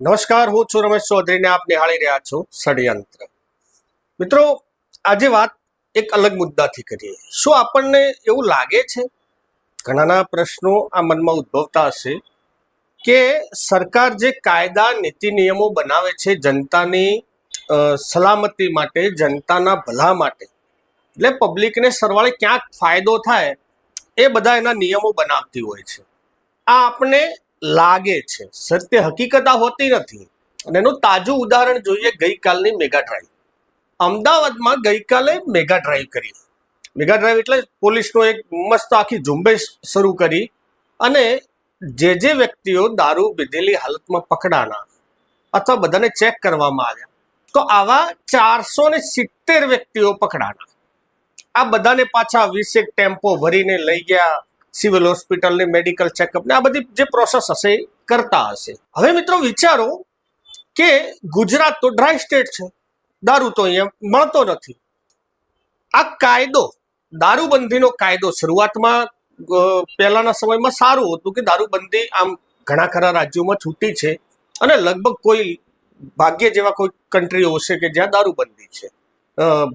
નમસ્કાર, હું છું રમેશ ચૌધરીને આપ નિહાળી રહ્યા છો ષડયંત્ર. મિત્રો, આજે વાત એક અલગ મુદ્દાથી કરીએ. શું આપણને એવું લાગે છે? ઘણાના પ્રશ્નો આ મનમાં ઉદ્ભવતા હશે કે સરકાર જે કાયદા, નીતિ, નિયમો બનાવે છે જનતાની સલામતી માટે, જનતાના ભલા માટે, એટલે પબ્લિકને સરવાળે ક્યાંક ફાયદો થાય એ બધા એના નિયમો બનાવતી હોય છે. આ આપણે લાગે છે. સત્ય હકીકત આ હોતી નથી. અને એનું તાજું ઉદાહરણ જોઈએ ગઈકાલની મેગા ડ્રાઈવ. અમદાવાદમાં ગઈકાલે મેગા ડ્રાઈવ કરી. મેગા ડ્રાઈવ એટલે પોલીસનો એક મસ્ત આખી ઝુંબેશ શરૂ કરી અને જે જે વ્યક્તિઓ દારૂ પીધેલી હાલતમાં પકડાના અથવા બધાને ચેક કરવામાં આવ્યા, તો આવા ચારસો ને સિત્તેર વ્યક્તિઓ પકડાના. આ બધાને પાછા વીસેક ટેમ્પો ભરીને લઈ ગયા. સિવિલ હોસ્પિટલની મેડિકલ ચેકઅપ ને આ બધી જે પ્રોસેસ હશે એ કરતા હશે. હવે મિત્રો વિચારો કે ગુજરાત તો ડ્રાય સ્ટેટ છે. દારૂ તો અહીંયા મળતો નથી. આ કાયદો, દારૂબંધીનો કાયદો શરૂઆતમાં પહેલાના સમયમાં સારું હતું કે દારૂબંધી આમ ઘણા ખરા રાજ્યોમાં છૂટી છે અને લગભગ કોઈ ભાગ્ય જેવા કોઈ કન્ટ્રીઓ હશે કે જ્યાં દારૂબંધી છે.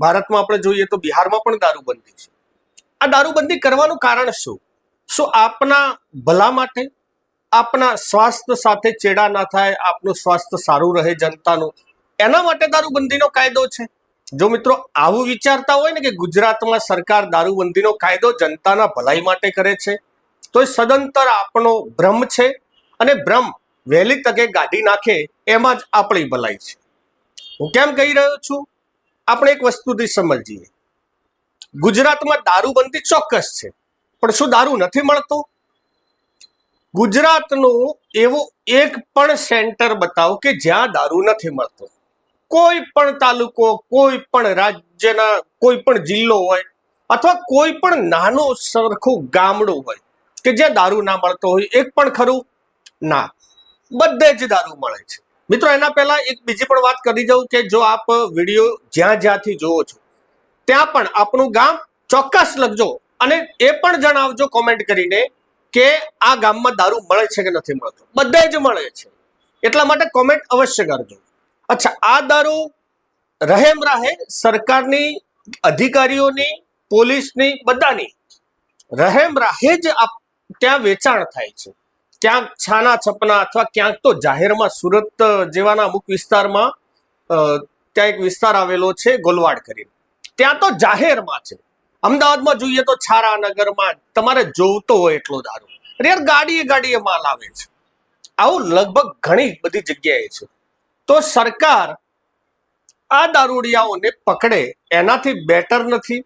ભારતમાં આપણે જોઈએ તો બિહારમાં પણ દારૂબંધી છે. આ દારૂબંધી કરવાનું કારણ શું? શું આપના ભલા માટે, આપના સ્વાસ્થ્ય સાથે ચેડા ના થાય, આપનું સ્વાસ્થ્ય સારું રહે જનતાનું. એના માટે દારૂબંધીનો કાયદો છે. જો મિત્રો આવું વિચારતા હોય ને કે ગુજરાતમાં સરકાર દારૂબંધીનો કાયદો જનતાના ભલાઈ માટે કરે છે, તો એ સદંતર આપણો ભ્રમ છે અને ભ્રમ વહેલી તકે ગાઢી નાખે એમાં જ આપણી ભલાઈ છે. હું કેમ કહી રહ્યો છું? આપણે એક વસ્તુથી સમજીએ. ગુજરાતમાં દારૂબંધી ચોક્કસ છે. પણ શું દારૂ નથી મળતો? ગુજરાતનું એવું એક પણ સેન્ટર બતાવો કે જ્યાં દારૂ નથી મળતો. કોઈ પણ તાલુકો, કોઈ પણ રાજ્યના, કોઈ પણ જિલ્લો હોય અથવા કોઈ પણ નાનું સરખું ગામડું હોય કે જ્યાં દારૂ ના મળતો હોય, એક પણ ખરું? ના. બધે જ દારૂ મળે છે. મિત્રો, એના પહેલા એક બીજી પણ વાત કરી દઉં કે જો આપ વીડિયો જ્યાં જ્યાંથી જોવો છો, ત્યાં પણ આપણું ગામ ચોક્કસ લખજો. અને એ પણ જણાવજો કોમેન્ટ કરીને કે આ ગામમાં દારૂ મળે છે કે નથી મળતો. બધે જ મળે છે. એટલા માટે કોમેન્ટ અવશ્ય કરજો. અચ્છા, આ દારૂ રહેમ રહે સરકારની, અધિકારીઓની, પોલીસની, બધાની રહેમ રાહે જ ત્યાં વેચાણ થાય છે. ક્યાંક છાના છપના અથવા ક્યાંક તો જાહેરમાં સુરત જેવાના અમુક વિસ્તારમાં ત્યાં એક વિસ્તાર આવેલો છે ગોલવાડ કરીને. ત્યાં તો જાહેરમાં છે. અમદાવાદમાં જોઈએ તો છારા નગરમાં તમારે જોવતો હોય એટલો દારૂ અને યાર ગાડીએ ગાડીએ માલ આવે છે. આવું લગભગ ઘણી બધી જગ્યાએ છે. તો સરકાર આ દારૂડિયાઓને પકડે, એનાથી બેટર નથી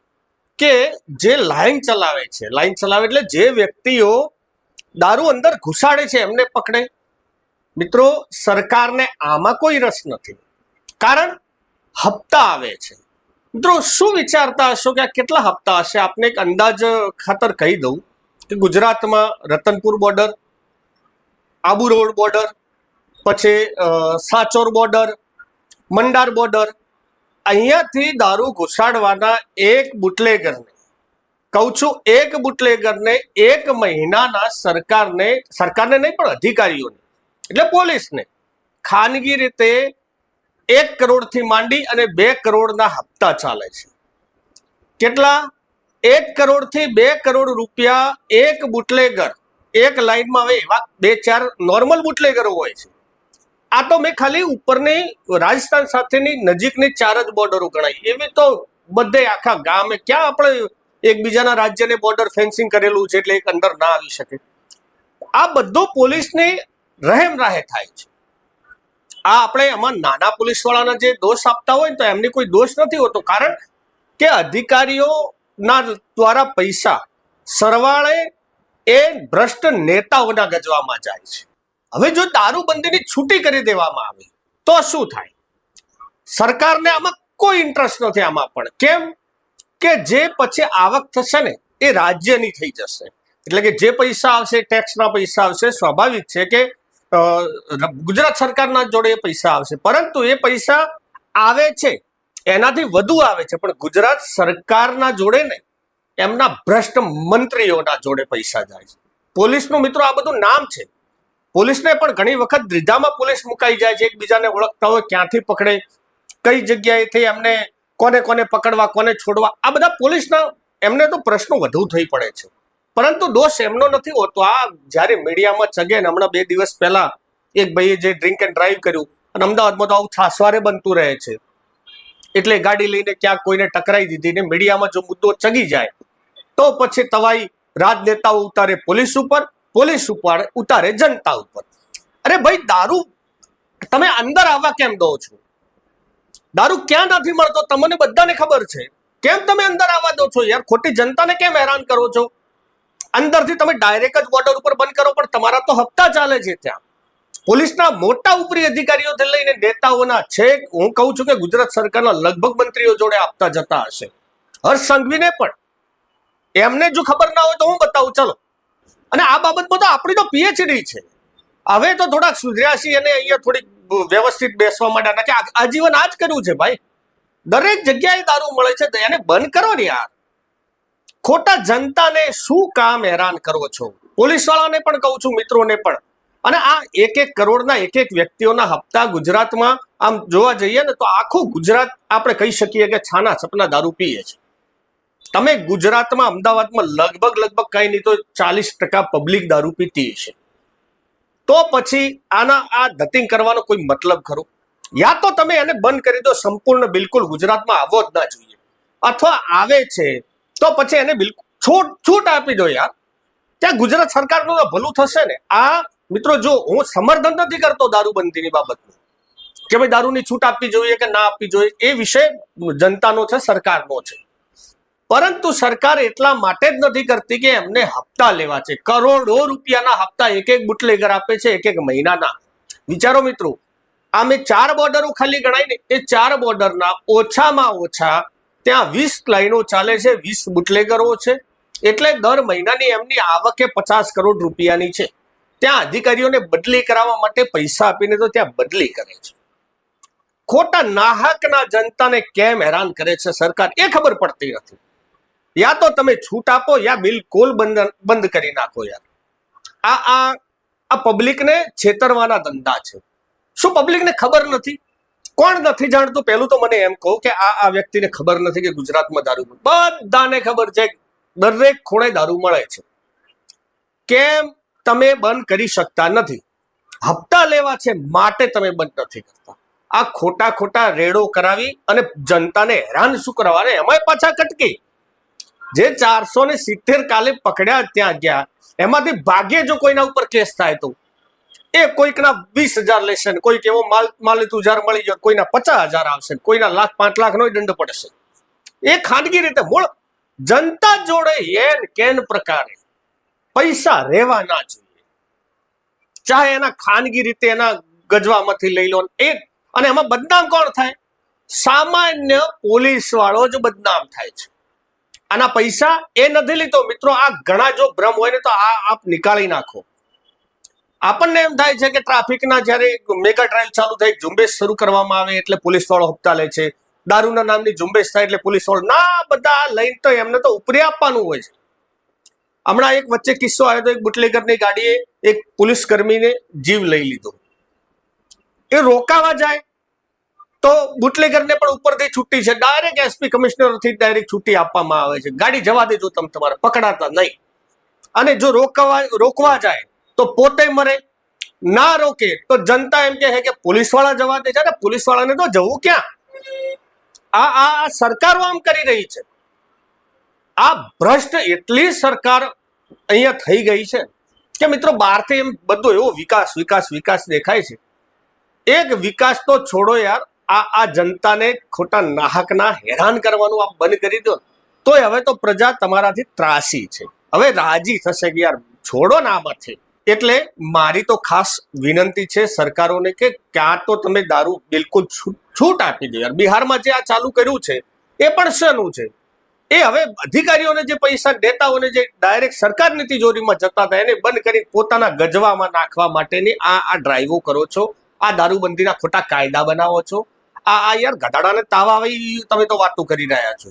કે જે લાઈન ચલાવે છે. લાઈન ચલાવે એટલે જે વ્યક્તિઓ દારૂ અંદર ઘુસાડે છે, એમને પકડે. મિત્રો, સરકારને આમાં કોઈ રસ નથી. કારણ હપ્તા આવે છે. મિત્રો, શું વિચારતા હશો કે આ કેટલા હપ્તા હશે? આપને એક અંદાજ ખાતર કહી દઉં કે ગુજરાતમાં Ratanpur border Abu road border પછી સાચોર બોર્ડર મંડાર બોર્ડર અહીંયાથી દારૂ ઘુસાડવાના એક બુટલેગરને, કહું છું એક બુટલેગરને એક મહિનાના સરકારને સરકારને નહીં પણ અધિકારીઓને, એટલે પોલીસને, ખાનગી રીતે એક કરોડથી માંડી અને બે કરોડના હપ્તા ચાલે છે. કેટલા? એક કરોડથી બે કરોડ રૂપિયા એક બુટલેગર, એક લાઈનમાં હવે એવા બે ચાર નોર્મલ બુટલેગરો હોય છે. આ તો મેં ખાલી ઉપરની રાજસ્થાન સાથેની નજીકની ચાર જ બોર્ડરો ગણાય એવી તો બધે આખા ગામે ક્યાં આપણે એકબીજાના રાજ્યને બોર્ડર ફેન્સિંગ કરેલું છે એટલે એક અંદર ના આવી શકે. આ બધો પોલીસની રહેમ રાહે થાય છે. આ આપણે એમાં નાના પોલીસ વાળાના જે દોષ આપતા હોય તો એમને કોઈ દોષ નથી હોતો. કારણ કે અધિકારીઓના દ્વારા પૈસા સરવાળે એ ભ્રષ્ટ નેતાઓના ગજવામાં જાય છે. હવે જો દારૂબંધીની છૂટી કરી દેવામાં આવે, તો શું થાય? સરકારને આમાં કોઈ ઇન્ટરેસ્ટ નથી આમાં પણ. કેમ? કે જે પછી આવક થશે ને, એ રાજ્યની થઈ જશે. એટલે કે જે પૈસા આવશે ટેક્સના પૈસા આવશે, સ્વાભાવિક છે કે ગુજરાત સરકારના જોડે એ પૈસા આવશે. પરંતુ એ પૈસા આવે છે, એનાથી વધુ આવે છે, પણ ગુજરાત સરકારના જોડે ને એમના ભ્રષ્ટ મંત્રીઓના જોડે પૈસા જાય છે. પોલીસનું મિત્રો આ બધું નામ છે. પોલીસને પણ ઘણી વખત દ્વિધામાં પોલીસ મુકાઈ જાય છે, એકબીજાને ઓળખતા હોય, ક્યાંથી પકડે, કઈ જગ્યાએથી એમને કોને કોને પકડવા, કોને છોડવા, આ બધા પોલીસના એમને તો પ્રશ્નો વધુ થઈ પડે છે. પરંતુ દોષ એમનો નથી હોતો. આ જ્યારે મીડિયામાં ચગે હમણાં બે દિવસ પહેલા એક ભાઈએ જે ડ્રિંક એન્ડ ડ્રાઈવ કર્યું, અને અમદાવાદમાં તો આવું છાસવારે બનતું રહે છે. એટલે ગાડી લઈને ક્યાંક કોઈને ટકરાઈ દીધી ને મીડિયામાં જો મુદ્દો ચગી જાય, તો પછી તવાઈ રાજનેતાઓ ઉતારે પોલીસ ઉપર પોલીસ ઉપર ઉતારે જનતા ઉપર. અરે ભાઈ, દારૂ તમે અંદર આવવા કેમ દો છો? દારૂ ક્યાં નથી મળતો? તમને બધાને ખબર છે. કેમ તમે અંદર આવવા દો છો? યાર, ખોટી જનતાને કેમ હેરાન કરો છો? અંદરથી તમે ડાયરેક્ટ જ બોર્ડર ઉપર બંધ કરો, પણ તમારા તો હપ્તા ચાલે છે ત્યાં. પોલીસના મોટા ઉપરી અધિકારીઓથી લઈને નેતાઓના છે હું કહું છું કે ગુજરાત સરકારના લગભગ મંત્રીઓ જોડે આપતા જતા હશે. હર્ષ સંઘવીને પણ. એમને જો ખબર ના હોય તો હું બતાવું, ચાલો. અને આ બાબતમાં તો આપણી તો પીએચડી છે. હવે તો થોડાક સુધર્યા છીએ અને અહીંયા થોડીક વ્યવસ્થિત બેસવા માંડ્યા. નથી આજીવન આ જ કર્યું છે, ભાઈ. દરેક જગ્યાએ દારૂ મળે છે, તો એને બંધ કરો ને યાર. ખોટા જનતાને શું કામ હેરાન કરો છો? પોલીસ વાળાને પણ કહું છું, મિત્રોને પણ. અને આ એક એક કરોડના એક એક વ્યક્તિઓના હપ્તા ગુજરાતમાં, આમ જોવા જઈએ ને તો આખું ગુજરાત આપણે કહી શકીએ કે છાના સપના દારૂ પીએ છે. તમે ગુજરાતમાં અમદાવાદમાં લગભગ લગભગ કઈ નહીં તો ચાલીસ ટકા પબ્લિક દારૂ પીતી છે તો પછી આના આ ધતિંગ કરવાનો કોઈ મતલબ ખરો? યા તો તમે એને બંધ કરી દો, સંપૂર્ણ બિલકુલ ગુજરાતમાં આવવો જ ના જોઈએ. અથવા આવે છે તો પછી એને બિલકુલ છૂટ છૂટ આપી દો યાર. ત્યાં ગુજરાત સરકારનું ભલું થશે ને. આ, મિત્રો, જો હું સમર્થન નથી કરતો દારૂબંધીની બાબતનું, કે ભાઈ દારૂની છૂટ આપવી જોઈએ કે ના આપવી જોઈએ, એ વિષય જનતાનો છે, સરકારનો છે. પરંતુ સરકાર એટલા માટે જ નથી કરતી કે એમને હપ્તા લેવા છે. કરોડો રૂપિયાના હપ્તા એક એક બુટલેગર આપે છે એક એક મહિનાના. વિચારો મિત્રો આ મેં ચાર બોર્ડરો ખાલી ગણાય ને, એ ચાર બોર્ડરના ઓછામાં ઓછા ત્યાં વીસ લાઈનો ચાલે છે, વીસ બુટલેગરો છે. એટલે દર મહિનાની એમની આવકે પચાસ કરોડ રૂપિયાની છે. ત્યાં અધિકારીઓને બદલી કરાવવા માટે પૈસા આપીને તો ત્યાં બદલી કરે છે. ખોટા નાહકના જનતાને કેમ હેરાન કરે છે સરકાર? એ ખબર પડતી નથી. યા તો તમે છૂટ આપો, યા બિલકુલ બંધ બંધ કરી નાખો યાર. આ આ આ પબ્લિકને છેતરવાના ધંધા છે. શું પબ્લિકને ખબર નથી? કોણ નથી જાણતું? પહેલું તો મને એમ કહું કે આ આ વ્યક્તિને ખબર નથી કે ગુજરાતમાં દારૂ બધાને ખબર છે. દરેક ખૂણે દારૂ મળે છે. કેમ? તમે બંધ કરી શકતા નથી. હપ્તા લેવા છે માટે તમે બંધ નથી કરતા. આ ખોટા ખોટા રેડો કરાવી અને જનતાને હેરાન શું કરવા અને એમાંય પાછા કટકી. જે ચારસો ને સિત્તેર કાલે પકડ્યા ત્યાં ગયા, એમાંથી ભાગ્યે જો કોઈના ઉપર કેસ થાય તો. એ કોઈકના વીસ હજાર લેશે કોઈક એવો માલ માલિત ઉજાર મળી જાય કોઈના પચાસ હજાર આવશે કોઈના લાખ, પાંચ લાખ નો દંડ પડશે. એ ખાનગી રીતે મૂળ જનતા જોડે એન કેન પ્રકારે પૈસા રહેવા ના જોઈએ. ચાહે એના ખાનગી રીતે એના ગજવામાંથી લઈ લો એ અને એમાં બદનામ કોણ થાય? સામાન્ય પોલીસ વાળો જ બદનામ થાય છે. આના પૈસા એ નથી લીધો. મિત્રો, આ ઘણા જો ભ્રમ હોય ને તો આ આપ નીકાળી નાખો. આપણને એમ થાય છે કે ટ્રાફિકના જ્યારે મેગા ટ્રાયલ ચાલુ થાય, ઝુંબેશ શરૂ કરવામાં આવે એટલે પોલીસ વાળો હપ્તા લે છે. દારૂના નામની ઝુંબેશ થાય એટલે પોલીસ વાળો, ના, બધા લઈને તો એમને તો ઉપરી આપવાનું હોય છે. હમણાં એક વચ્ચે કિસ્સો આવ્યો તો એક બુટલેગરની ગાડીએ એક પોલીસ કર્મીને જીવ લઈ લીધો. એ રોકાવા જાય તો બુટલેગરને પણ ઉપરથી છૂટી છે. ડાયરેક્ટ એસપી કમિશનરથી ડાયરેક્ટ છૂટી આપવામાં આવે છે. ગાડી જવા દેજો તમે તમારે, પકડાતા નહીં. અને જો રોકવા રોકવા જાય તો પોતે મરે. ના રોકે તો જનતા એમ કહે કે પોલીસવાળા જવા દે છે. ને પોલીસ વાળાને તો જવું ક્યાં? આ આ સરકારો આમ કરી રહી છે. આ ભ્રષ્ટ એટલી સરકાર અહીંયા થઈ ગઈ છે કે મિત્રો બહારથી એમ બધો એવો વિકાસ વિકાસ વિકાસ દેખાય છે. એક વિકાસ તો છોડો યાર. આ આ જનતાને ખોટા નાહકના હેરાન કરવાનું આપ બંધ કરી દો. તોય હવે તો પ્રજા તમારાથી ત્રાસી છે. હવે રાજી થશે કે યાર, છોડો ના આમાંથી એટલે મારી તો ખાસ વિનંતી છે સરકારોને કે ક્યાં તો તમે દારૂ બિલકુલ છૂટ આપી દો યાર. બિહારમાં જે આ ચાલુ કર્યું છે, એ પણ શેનું છે? એ હવે અધિકારીઓને જે પૈસા, નેતાઓને જે ડાયરેક્ટ સરકારની તિજોરીમાં જતા હતા, એને બંધ કરી પોતાના ગજવામાં નાખવા માટેની આ આ ડ્રાઈવો કરો છો, આ દારૂબંધીના ખોટા કાયદા બનાવો છો, આ આ યાર ગધાડાને તાવ આવે તમે તો વાતો કરી રહ્યા છો.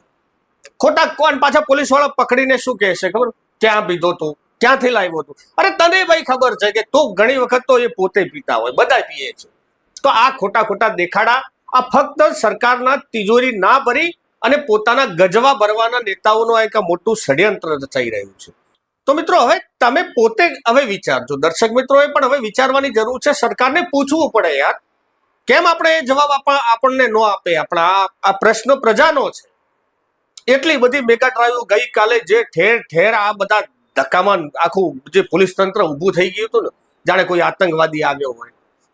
ખોટા કોણ પાછા પોલીસવાળા પકડીને શું કહેશે ખબર? ક્યાં પીધો તો? ક્યાંથી લાવ્યો હતું અરે તને ભાઈ ખબર છે કે તો ઘણી વખત તો એ પોતે પીતા હોય, બધા પીએ છે. તો આ ખોટા ખોટા દેખાડા, આ ફક્ત સરકારના તિજોરી ના ભરી અને પોતાના ગજવા ભરવાના નેતાઓનું એક મોટું ષડયંત્ર રચાઈ રહ્યું છે. તો મિત્રો, હવે તમે પોતે હવે વિચારજો. દર્શક મિત્રોએ પણ હવે વિચારવાની જરૂર છે. સરકારને પૂછવું પડે યાર. કેમ આપણે એ જવાબ આપા, આપણને ન આપે? આપણા આ પ્રશ્ન પ્રજાનો છે. એટલી બધી મેગા ડ્રાઈવ ગઈકાલે જે ઠેર ઠેર આ બધા ધક્કામાં આખું જે પોલીસ તંત્ર ઊભું થઈ ગયું હતું ને, જાણે કોઈ આતંકવાદી આવ્યો હોય.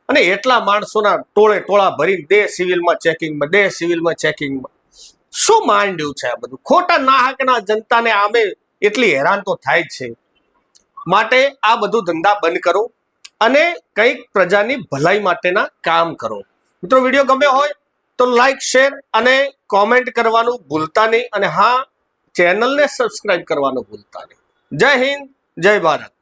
અને એટલા માણસોના ટોળે ટોળા ભરીને દે સિવિલમાં ચેકિંગમાં, દે સિવિલમાં ચેકિંગમાં. શું માંડ્યું છે આ બધું? ખોટા નાહકના જનતાને આમે એટલી હેરાન તો થાય છે. માટે આ બધું ધંધા બંધ કરો અને કંઈક પ્રજાની ભલાઈ માટેના કામ કરો. મિત્રો, વીડિયો ગમ્યો હોય તો લાઈક, શેર અને કોમેન્ટ કરવાનું ભૂલતા નહીં અને હા, ચેનલને સબસ્ક્રાઇબ કરવાનું ભૂલતા નહીં. જય હિન્દ જય ભારત.